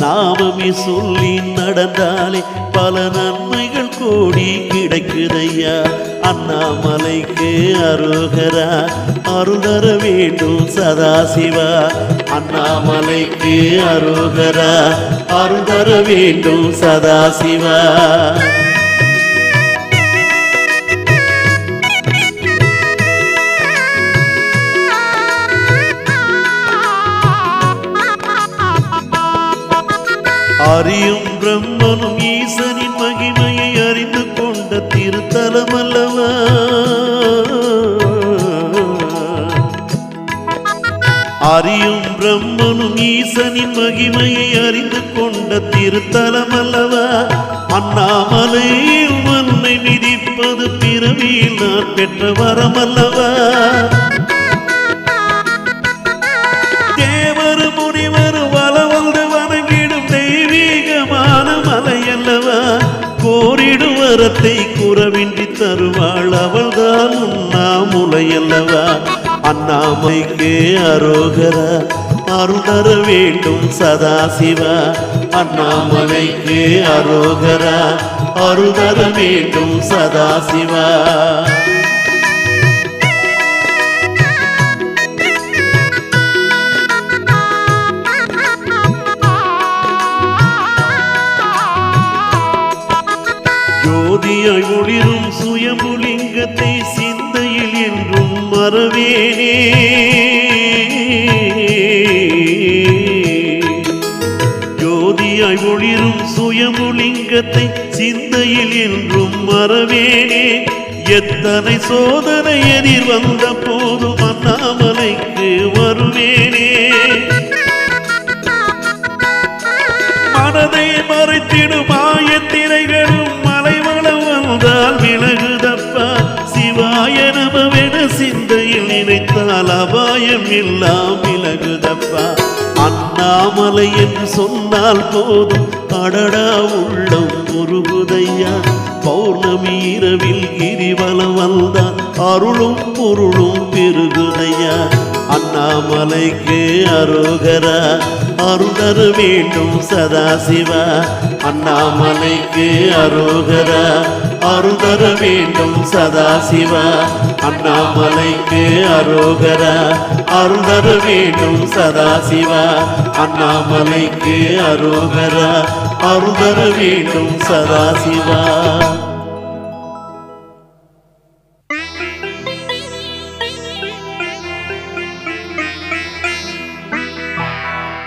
நாமமே சொல்லி நடந்தாலே பல நன்மைகள் கூடி கிடைக்குதையா? அண்ணாமலைக்கு அருகரா அருளர வேண்டும் சதாசிவா. அண்ணாமலைக்கு அருகரா அருளர வேண்டும் சதாசிவா. ஆரியும் பிரம்மனும் ஈசனின் மகிமையை அறிந்து கொண்ட திருத்தலம் அல்லவா? அறியும் பிரம்மனும் ஈசனின் மகிமையை அறிந்து கொண்ட திருத்தலம் அல்லவா? அண்ணாமலை மண்ணை மிதிப்பது பிறவியில் நான் பெற்ற வரம் வரத்தை குறவின்றி தருவாள் அவள்தான் உண்ணாமுலை அல்லவா அண்ணாமைக்கு அரோகரா அருள் தர வேண்டும் சதாசிவா. அண்ணாமலைக்கு அரோகரா அருள் தர வேண்டும் சதாசிவா. ஒளியாய் ஒளிரும் சுயமுலிங்கத்தை சிந்தையில் என்றும் மறவேனே ஜோதியாய் ஒளிரும் சுயமுலிங்கத்தை சிந்தையில் என்றும் மறவேனே எத்தனை சோதனை எதிர் வந்த போதும் அண்ணாமலைக்கு வருவேனே. மனதை மறைத்திடும் ஆயத்திரைகளும் நினைத்தால் அபாயம் எல்லாம் விலகுதப்பா. அண்ணாமலை என்று சொன்னால் போதும். அடடா உள்ளம் உருகுதையா. பௌர்ணமி இரவில் கிரிவலம் வந்தால் அருளும் பொருளும் பெருகுதையா. அண்ணாமலைக்கு அரோகரா. அருளர வேண்டும் சதாசிவா. அண்ணாமலைக்கு அரோகரா. அருளர வேண்டும் சதாசிவா. அண்ணாமலைக்கு அரோகரா. அருளர வேண்டும் சதாசிவா. அண்ணாமலைக்கு அரோகரா. அருளர வேண்டும் சதாசிவா.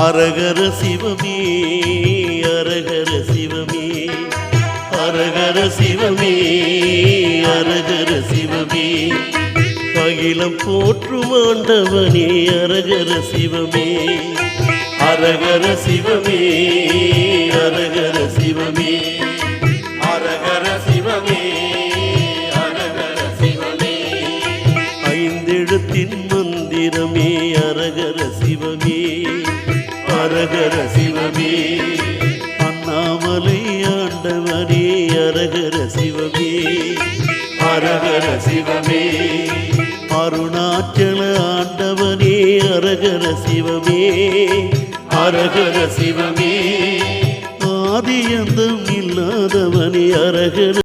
அரகர சிவமே அரகர சிவமே. அரகர சிவமே அரகர சிவமே. அகிலம் போற்றும் ஆண்டவனே அரகர சிவமே. அரகர சிவமே அரகர சிவமே. சிவமே. அருணாச்சல ஆண்டவனே அரகர சிவமே. அரகர சிவமே. ஆதியந்தம் இல்லாதவனே அரகர